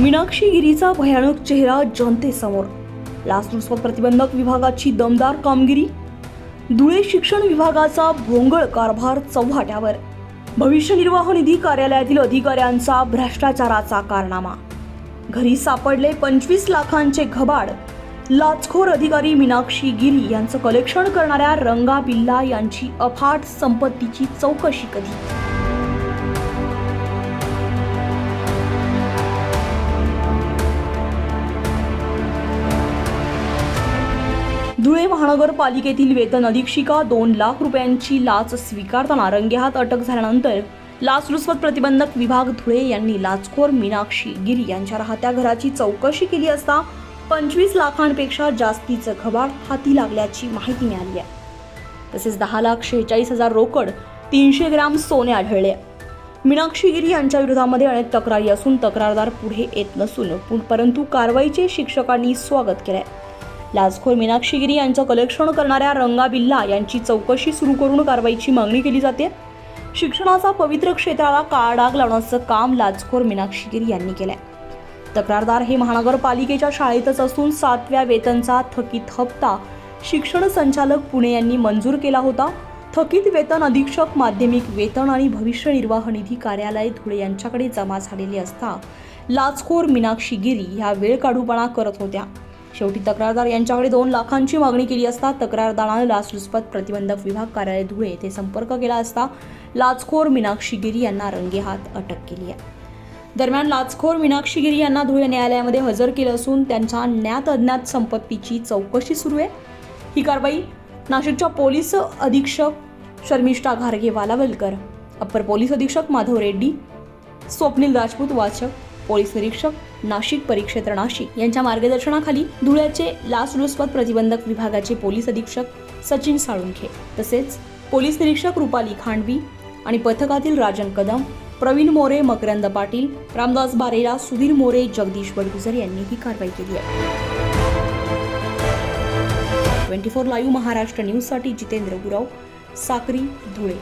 मीनाक्षी गिरीचा भयानक चेहरा जनतेसमोर. लाचलुचपत प्रतिबंधक विभागाची दमदार कामगिरी. धुळे शिक्षण विभागाचा भोंगळ कारभार चव्हाट्यावर भविष्य निर्वाह निधी कार्यालयातील अधिकाऱ्यांचा भ्रष्टाचाराचा कारनामा. घरी सापडले पंचवीस लाखांचे घबाड. लाचखोर अधिकारी मीनाक्षी गिरी यांचं कलेक्शन करणाऱ्या रंगा बिल्ला यांची अफाट संपत्तीची चौकशी कधी? महानगरपालिकेतील वेतन अधीक्षिका दोन लाख रुपयांची लाच स्वीकारताना रंगेहात अटक झाल्यानंतर लाचलुचपत प्रतिबंधक विभाग धुळे यांनी लाचखोर मीनाक्षी गिरी यांच्या राहत्या घराची चौकशी केली असता पंचवीस लाखांपेक्षा जास्तीचं खबाड हाती लागल्याची माहिती मिळाली आहे. तसेच दहा लाख शेहेचाळीस हजार रोकड तीनशे ग्रॅम सोने आढळले मीनाक्षी गिरी यांच्या विरोधामध्ये अनेक तक्रारी असून तक्रारदार पुढे येत नसून परंतु कारवाईचे शिक्षकांनी स्वागत केलंय. लाचखोर मीनाक्षीगिरी यांचं कलेक्शन करणाऱ्या रंगा बिल्ला यांची चौकशी सुरू करून कारवाईची मागणी केली जाते. शिक्षणाचा पवित्र क्षेत्राला काळाडाग लावण्याचं काम लाचखोर मीनाक्षीगिरी यांनी केलंय. तक्रारदार हे महानगरपालिकेच्या शाळेतच असून सातव्या वेतनचा थकीत हप्ता शिक्षण संचालक पुणे यांनी मंजूर केला होता. थकीत वेतन अधीक्षक माध्यमिक वेतन आणि भविष्य निर्वाह निधी कार्यालय धुळे यांच्याकडे जमा झालेली असता लाचखोर मीनाक्षी गिरी ह्या वेळ काढूपणा करत होत्या. शेवटी तक्रारदार यांच्याकडे दोन लाखांची मागणी केली असता तक्रारदारानं लाचलुचपत प्रतिबंधक विभाग कार्यालय धुळे येथे संपर्क केला असता लाचखोर मीनाक्षी गिरी यांना रंगेहात अटक केली आहे. दरम्यान लाचखोर मीनाक्षी गिरी यांना धुळे न्यायालयामध्ये हजर केलं असून त्यांच्या ज्ञात अज्ञात संपत्तीची चौकशी सुरू आहे. ही कारवाई नाशिकच्या पोलीस अधीक्षक शर्मिष्ठा घारगे वालावलकर अप्पर पोलीस अधीक्षक माधव रेड्डी स्वप्नील राजपूत वाचक पोलीस निरीक्षक नाशिक परिक्षेत्र नाशिक यांच्या मार्गदर्शनाखाली धुळ्याचे लाचलुचपत प्रतिबंधक विभागाचे पोलीस अधीक्षक सचिन साळुंखे तसेच पोलीस निरीक्षक रुपाली खांडवी आणि पथकातील राजन कदम प्रवीण मोरे मकरंद पाटील रामदास बारेला सुधीर मोरे जगदीश बडगुजर यांनी ही कारवाई केली आहे. ट्वेंटी फोर लाईव्ह महाराष्ट्र न्यूजसाठी जितेंद्र गुराव साक्री धुळे.